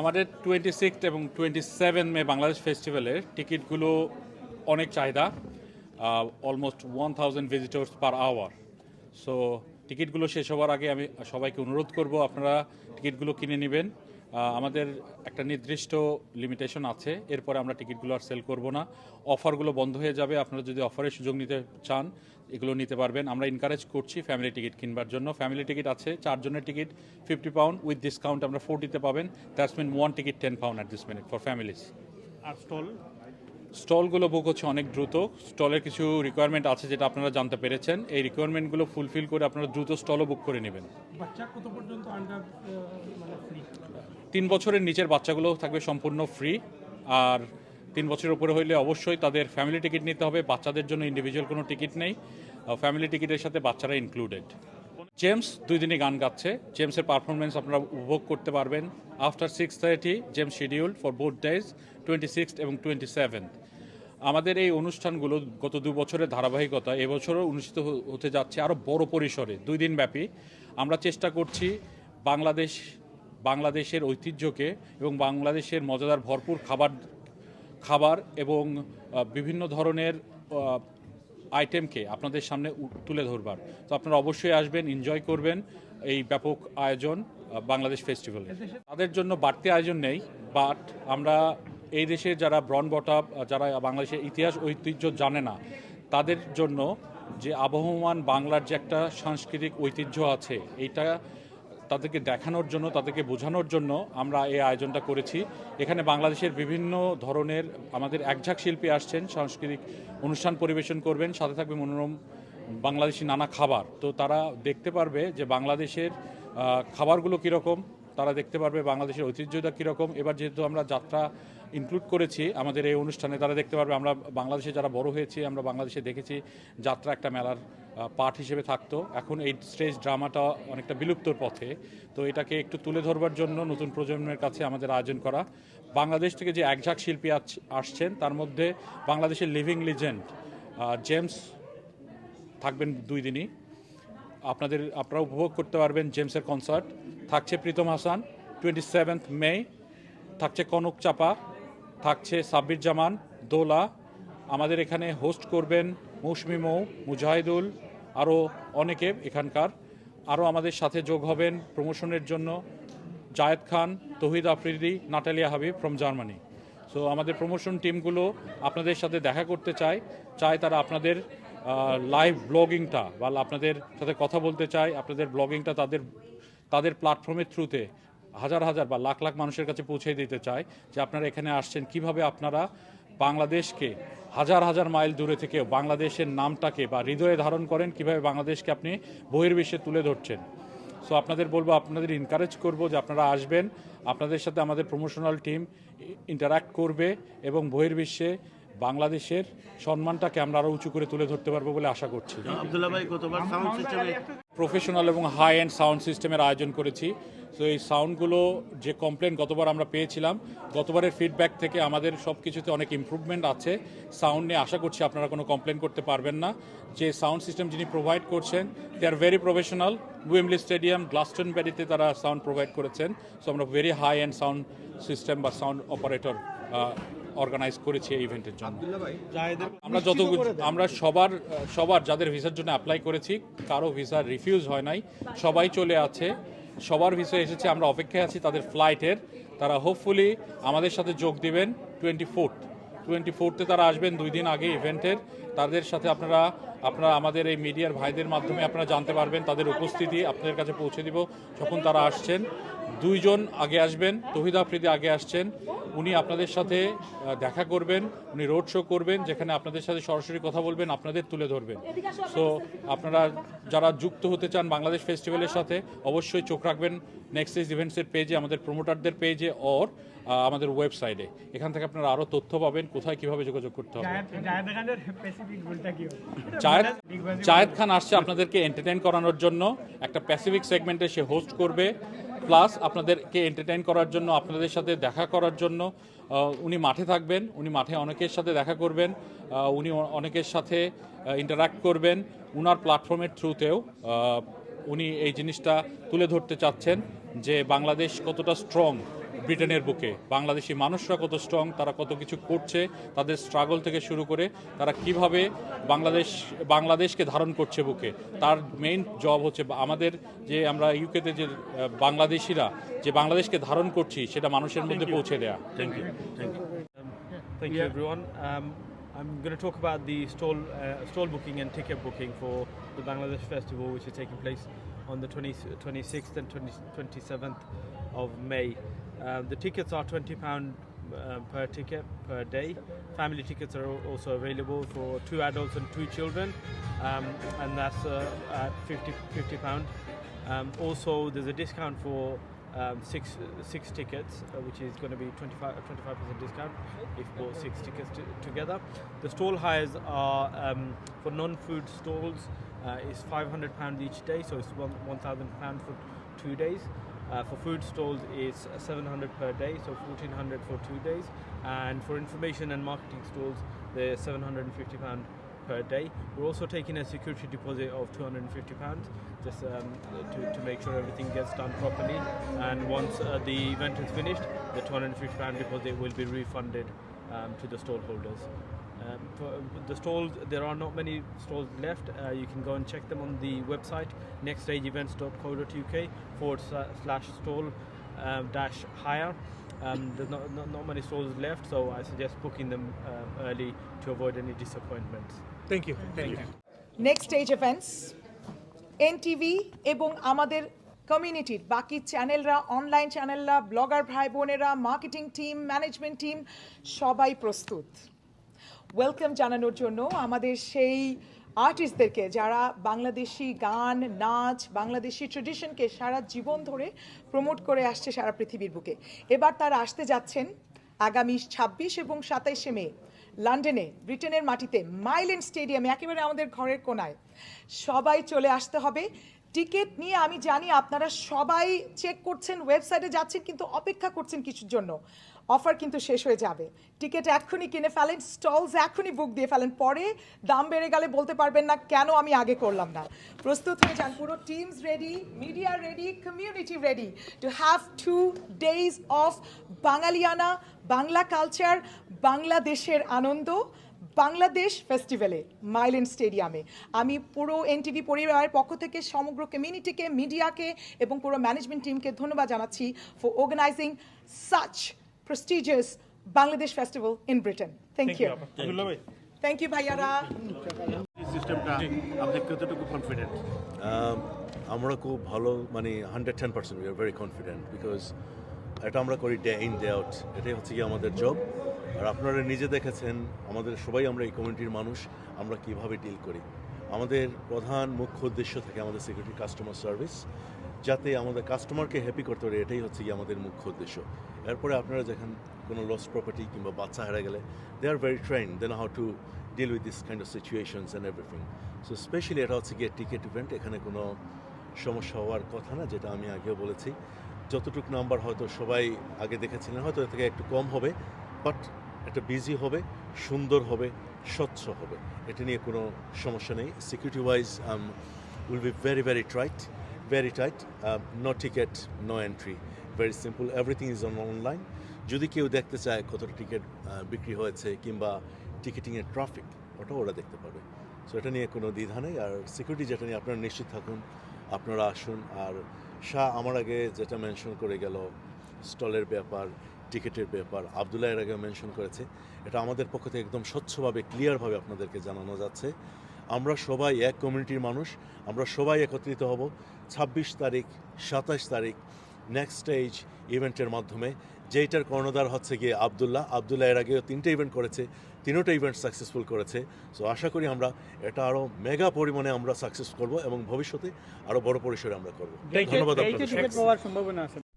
আমাদের twenty six এবং twenty seven May Bangladesh ফেস্টিভ্যালের টিকিটগুলো অনেক চাহিদা almost one thousand visitors per hour so টিকিটগুলো শেষ হওয়ার আগে আমি সবাইকে অনুরোধ করব, আপনারা টিকিটগুলো কিনে নেবেন। আমাদের একটা নির্দিষ্ট লিমিটেশন আছে। এরপরে আমরা টিকিটগুলো আর সেল করব না। অফারগুলো বন্ধ হয়ে যাবে। আপনারা যদি অফারের সুযোগ নিতে চান এগুলো নিতে পারবেন। আমরা এনকারেজ করছি ফ্যামিলি টিকিট কিনবার জন্য। ফ্যামিলি টিকিট আছে চারজনের ticket fifty pound with discount আমরা ফোরটিতে পাবেন। That's mean one ticket ten pound at this minute for families R stall স্টলগুলো বুক হচ্ছে অনেক দ্রুত। স্টলের কিছু রিকোয়ারমেন্ট আছে যেটা আপনারা জানতে পেরেছেন। এই রিকোয়ারমেন্টগুলো ফুলফিল করে আপনারা দ্রুত স্টলও বুক করে নেবেন। বাচ্চা কত পর্যন্ত আন্ডার মানে ফ্রি তিন বছরের নিচের বাচ্চাগুলো থাকবে সম্পূর্ণ ফ্রি আর তিন বছরের উপরে হইলে অবশ্যই তাদের ফ্যামিলি টিকিট নিতে হবে। বাচ্চাদের জন্য ইন্ডিভিজুয়াল কোনো টিকিট নেই। ফ্যামিলি টিকিটের সাথে বাচ্চারা ইনক্লুডেড জেমস দুই দিনই গান গাচ্ছে। জেমসের পারফরমেন্স আপনারা উপভোগ করতে পারবেন। After six thirty James schedule for both days twenty six এবং টোয়েন্টি সেভেন্থ আমাদের এই অনুষ্ঠানগুলো গত দু বছরের ধারাবাহিকতা, এবছরও অনুষ্ঠিত হতে যাচ্ছে আরও বড় পরিসরে, দুই দিন ব্যাপী আমরা চেষ্টা করছি বাংলাদেশ বাংলাদেশের ঐতিহ্যকে এবং বাংলাদেশের মজাদার ভরপুর খাবার খাবার এবং বিভিন্ন ধরনের আইটেমকে আপনাদের সামনে তুলে ধরবার। তো আপনারা অবশ্যই আসবেন এনজয় করবেন এই ব্যাপক আয়োজন বাংলাদেশ ফেস্টিভ্যালে তাদের জন্য বাড়তি আয়োজন নেই বাট আমরা এই দেশে যারা ব্রন বটাপ যারা বাংলাদেশের ইতিহাস ঐতিহ্য জানে না, তাদের জন্য যে আবহমান বাংলার যে একটা সাংস্কৃতিক ঐতিহ্য আছে, এইটা তাদেরকে দেখানোর জন্য, তাদেরকে বোঝানোর জন্য আমরা এই আয়োজনটা করেছি। এখানে বাংলাদেশের বিভিন্ন ধরনের আমাদের একঝাঁক শিল্পী আসছেন, সাংস্কৃতিক অনুষ্ঠান পরিবেশন করবেন, সাথে থাকবে মনোরম বাংলাদেশি নানা খাবার। তো তারা দেখতে পারবে যে বাংলাদেশের খাবারগুলো কীরকম, তারা দেখতে পারবে বাংলাদেশের ঐতিহ্যটা কীরকম। এবার যেহেতু আমরা যাত্রা ইনক্লুড করেছি, আমাদের এই অনুষ্ঠানে তারা দেখতে পারবে, আমরা বাংলাদেশে যারা বড় হয়েছি, আমরা বাংলাদেশে দেখেছি যাত্রা একটা মেলার পার্ট হিসেবে থাকতো। এখন এই স্টেজ ড্রামাটা অনেকটা বিলুপ্তর পথে। তো এটাকে একটু তুলে ধরবার জন্য নতুন প্রজন্মের কাছে আমাদের আয়োজন করা। বাংলাদেশ থেকে যে একঝাঁক শিল্পী আসছেন, তার মধ্যে বাংলাদেশের লিভিং লিজেন্ড জেমস থাকবেন দুই দিনই। আপনাদের, আপনারা উপভোগ করতে পারবেন জেমসের কনসার্ট থাকছে Pritom Hasan twenty seventh May থাকছে কনক চাপা। থাকছে সাব্বির জামান, দোলা। আমাদের এখানে হোস্ট করবেন মৌসুমি মৌ, মুজাহিদুল আরও অনেকে এখানকার। আরও আমাদের সাথে যোগ হবেন প্রমোশনের জন্য Zayed Khan, Tawhid Afridi, Natalia Habib from Germany so আমাদের প্রমোশন টিমগুলো আপনাদের সাথে দেখা করতে চায় চায় তারা আপনাদের লাইভ ব্লগিংটা বা আপনাদের সাথে কথা বলতে চায় আপনাদের ব্লগিংটা তাদের তাদের প্ল্যাটফর্মের থ্রুতে হাজার হাজার বা লাখ লাখ মানুষের কাছে পৌঁছে দিতে চাই যে আপনারা এখানে আসছেন। কীভাবে আপনারা বাংলাদেশকে হাজার হাজার মাইল দূরে থেকেও বাংলাদেশের নামটাকে বা হৃদয়ে ধারণ করেন কীভাবে বাংলাদেশকে আপনি বহির্বিশ্বে তুলে ধরছেন? সো আপনাদের বলব আপনাদের ইনকারেজ করব যে আপনারা আসবেন আপনাদের সাথে আমাদের প্রমোশনাল টিম ইন্টারাক্ট করবে এবং বহির্বিশ্বে বাংলাদেশের সম্মানটাকে আমরা আরও উঁচু করে তুলে ধরতে পারব বলে আশা করছি। আব্দুল্লাহ ভাই গতবার সাউন্ড সিস্টেমে প্রফেশনাল এবং হাই এন্ড সাউন্ড সিস্টেমের আয়োজন করেছি। তো এই সাউন্ডগুলো যে কমপ্লেন গতবার আমরা পেয়েছিলাম গতবারের ফিডব্যাক থেকে আমাদের সব কিছুতে অনেক ইমপ্রুভমেন্ট আছে। সাউন্ড নিয়ে আশা করছি আপনারা কোনো কমপ্লেন করতে পারবেন না। যে সাউন্ড সিস্টেম যিনি প্রোভাইড করছেন they are very professional Wembley stadium গ্লাস্টন ব্যারিতে তারা সাউন্ড প্রোভাইড করেছেন। সো আমরা very high and sound system বা সাউন্ড অপারেটর অর্গানাইজ করেছি এই ইভেন্টের জন্য। আমরা যত আমরা সবার সবার যাদের ভিসার জন্য অ্যাপ্লাই করেছি কারও ভিসা রিফিউজ হয় নাই। সবাই চলে আছে। সবার ভিসা এসেছে, আমরা অপেক্ষায় আছি তাদের ফ্লাইটের তারা হোপফুলি আমাদের সাথে যোগ দেবেন টোয়েন্টি ফোর্থ টোয়েন্টি ফোর্থে তারা আসবেন দুই দিন আগে ইভেন্টের তাদের সাথে আপনারা আপনারা আমাদের এই মিডিয়ার ভাইদের মাধ্যমে আপনারা জানতে পারবেন, তাদের উপস্থিতি আপনাদের কাছে পৌঁছে দিব যখন তারা আসছেন। দুইজন আগে আসবেন, তহিদ আফ্রিদি আগে আসছেন, উনি আপনাদের সাথে দেখা করবেন, উনি রোড শো করবেন, যেখানে আপনাদের সাথে সরাসরি কথা বলবেন, আপনাদের তুলে ধরবেন। সো আপনারা যারা যুক্ত হতে চান বাংলাদেশ ফেস্টিভ্যালের সাথে, অবশ্যই চোখ রাখবেন নেক্সট ইজ ইভেন্টসের পেজে আমাদের প্রমোটারদের পেজে অর আমাদের ওয়েবসাইটে এখান থেকে আপনারা আরও তথ্য পাবেন, কোথায় কীভাবে যোগাযোগ করতে হবে। জায়েদ খান আসছে আপনাদেরকে এন্টারটেইন করানোর জন্য। একটা প্যাসিফিক সেগমেন্টে সে হোস্ট করবে। প্লাস আপনাদেরকে এন্টারটেইন করার জন্য আপনাদের সাথে দেখা করার জন্য উনি মাঠে থাকবেন উনি মাঠে অনেকের সাথে দেখা করবেন উনি অনেকের সাথে ইন্টারাক্ট করবেন। উনার প্ল্যাটফর্মের থ্রুতেও উনি এই জিনিসটা তুলে ধরতে চাচ্ছেন যে বাংলাদেশ কতটা স্ট্রং ব্রিটেনের বুকে বাংলাদেশি মানুষরা কত স্ট্রং তারা কত কিছু করছে তাদের স্ট্রাগল থেকে শুরু করে তারা কীভাবে বাংলাদেশ বাংলাদেশকে ধারণ করছে বুকে তার মেইন জব হচ্ছে আমাদের যে আমরা ইউকেতে যে বাংলাদেশিরা যে বাংলাদেশকে ধারণ করছি সেটা মানুষের মধ্যে পৌঁছে দেয়া thank you thank you Thank you, everyone. Um, I'm going to talk about the stall, uh, stall booking and ticket booking for the Bangladesh Festival, which is taking place on the 20, 26th and 20, 27th of May. Um, the tickets are £20 uh, per ticket per day. Family tickets are also available for two adults and two children, um, and that's uh, at 50, 50 pound. Um, also, there's a discount for um, six six tickets, uh, which is going to be 25 percent discount if bought six tickets together. The stall hires are um, for non-food stalls uh, is 500 pound each day, so it's 1,000 pound for two days. Uh, for food stalls, it's 700 per day, so 1,400 for two days. And for information and marketing stalls, they're 750 pound per day. We're also taking a security deposit of 250 pounds just um, to, to make sure everything gets done properly. And once uh, the event is finished, the 250 pound deposit will be refunded um, to the stall holders. Um, for the stalls, there are not many stalls left. Uh, you can go and check them on the website nextstageevents.co.uk forward sla- slash stall um, dash hire. Um, there's not, not, not many stalls left, so I suggest booking them uh, early to avoid any disappointments. Thank you thank you next stage events NTV এবং আমাদের কমিউনিটির বাকি চ্যানেলরা online চ্যানেলরা blogger ভাই বোনেরা marketing team management team সবাই প্রস্তুত welcome জানানোর জন্য আমাদের সেই আর্টিস্টদেরকে যারা বাংলাদেশি গান, নাচ, বাংলাদেশি ট্রেডিশনকে সারা জীবন ধরে প্রমোট করে আসছে সারা পৃথিবীর বুকে। এবার তারা আসতে যাচ্ছেন আগামী ছাব্বিশ এবং সাতাইশে মে লন্ডনে, ব্রিটেনের মাটিতে, মাইলেন স্টেডিয়ামে, একেবারে আমাদের ঘরের কোনায়। সবাই চলে আসতে হবে। টিকিট নিয়ে আমি জানি আপনারা সবাই চেক করছেন ওয়েবসাইটে যাচ্ছেন, কিন্তু অপেক্ষা করছেন কিছুর জন্য। অফার কিন্তু শেষ হয়ে যাবে। টিকিট এক্ষুনি কিনে ফেলেন, স্টলস এক্ষুনি বুক দিয়ে ফেলেন। পরে দাম বেড়ে গেলে বলতে পারবেন না, কেন আমি আগে করলাম না। প্রস্তুত হয়ে যান, পুরো team's ready media ready community ready to have two days of বাঙালিয়ানা, Bangla culture বাংলাদেশের আনন্দ, বাংলাদেশ ফেস্টিভ্যালে মাইলেন স্টেডিয়ামে আমি পুরো এনটিভি পরিবারের পক্ষ থেকে সমগ্র কমিউনিটিকে মিডিয়াকে এবং পুরো ম্যানেজমেন্ট টিমকে ধন্যবাদ জানাচ্ছি for organizing such prestigious Bangladesh festival in Britain. Thank, Thank you. Bhai. Thank you, Bhaiyara. সিস্টেমটা আপনি কতটুকু কনফিডেন্ট Um, আমরা খুব ভালো মানে hundred ten percent we are very confident because এটা আমরা করি ডে ইন ডে আউট এটাই হচ্ছে কি আমাদের জব আর আপনারা নিজে দেখেছেন আমাদের সবাই আমরা এই কমিউনিটির মানুষ আমরা কীভাবে ডিল করি আমাদের প্রধান মুখ্য উদ্দেশ্য থাকে আমাদের সিকিউরিটি কাস্টমার সার্ভিস যাতে আমাদের কাস্টমারকে হ্যাপি করতে পারে এটাই হচ্ছে কি আমাদের মুখ্য উদ্দেশ্য এরপরে আপনারা যখন কোনো লস প্রপার্টি কিংবা বাচ্চা হারা গেলে they are very train then how to deal with this kind of situations and everything so specially এটা হচ্ছে গিয়ে টিকিট ইভেন্ট এখানে কোনো সমস্যা হওয়ার কথা না, যেটা আমি আগেও বলেছি। যতটুকু নাম্বার হয়তো সবাই আগে দেখেছিলেন, হয়তো এর থেকে একটু কম হবে বাট একটা বিজি হবে, সুন্দর হবে, স্বচ্ছ হবে। এটা নিয়ে কোনো সমস্যা নেই। Security wise will be very very tight very tight no ticket no entry very simple everything is on online যদি কেউ দেখতে চায় কতটা টিকিট বিক্রি হয়েছে কিংবা টিকিটিংয়ের ট্রাফিক ওটাও ওরা দেখতে পাবে। সো এটা নিয়ে কোনো দ্বিধা নেই। আর সিকিউরিটি যেটা নিয়ে আপনারা নিশ্চিত থাকুন, আপনারা আসুন। আর শাহ, আমার আগে যেটা মেনশন করে গেল, স্টলের ব্যাপার, টিকিটের ব্যাপার, আবদুল্লাহ এর আগে মেনশন করেছে। এটা আমাদের পক্ষ থেকে একদম স্বচ্ছভাবে ক্লিয়ারভাবে আপনাদেরকে জানানো যাচ্ছে। আমরা সবাই এক কমিউনিটির মানুষ। আমরা সবাই একত্রিত হব। ছাব্বিশ তারিখ, সাতাশ তারিখ নেক্সট স্টেজ ইভেন্টের মাধ্যমে যেইটার কর্ণধার হচ্ছে গিয়ে আবদুল্লাহ। আবদুল্লাহ এর আগেও তিনটে ইভেন্ট করেছে তিনোটা ইভেন্ট সাকসেসফুল করেছে। সো আশা করি আমরা এটা আরও মেগা পরিমাণে আমরা সাকসেস করব এবং ভবিষ্যতে আরও বড় পরিসরে আমরা করব। ধন্যবাদ আপনাদের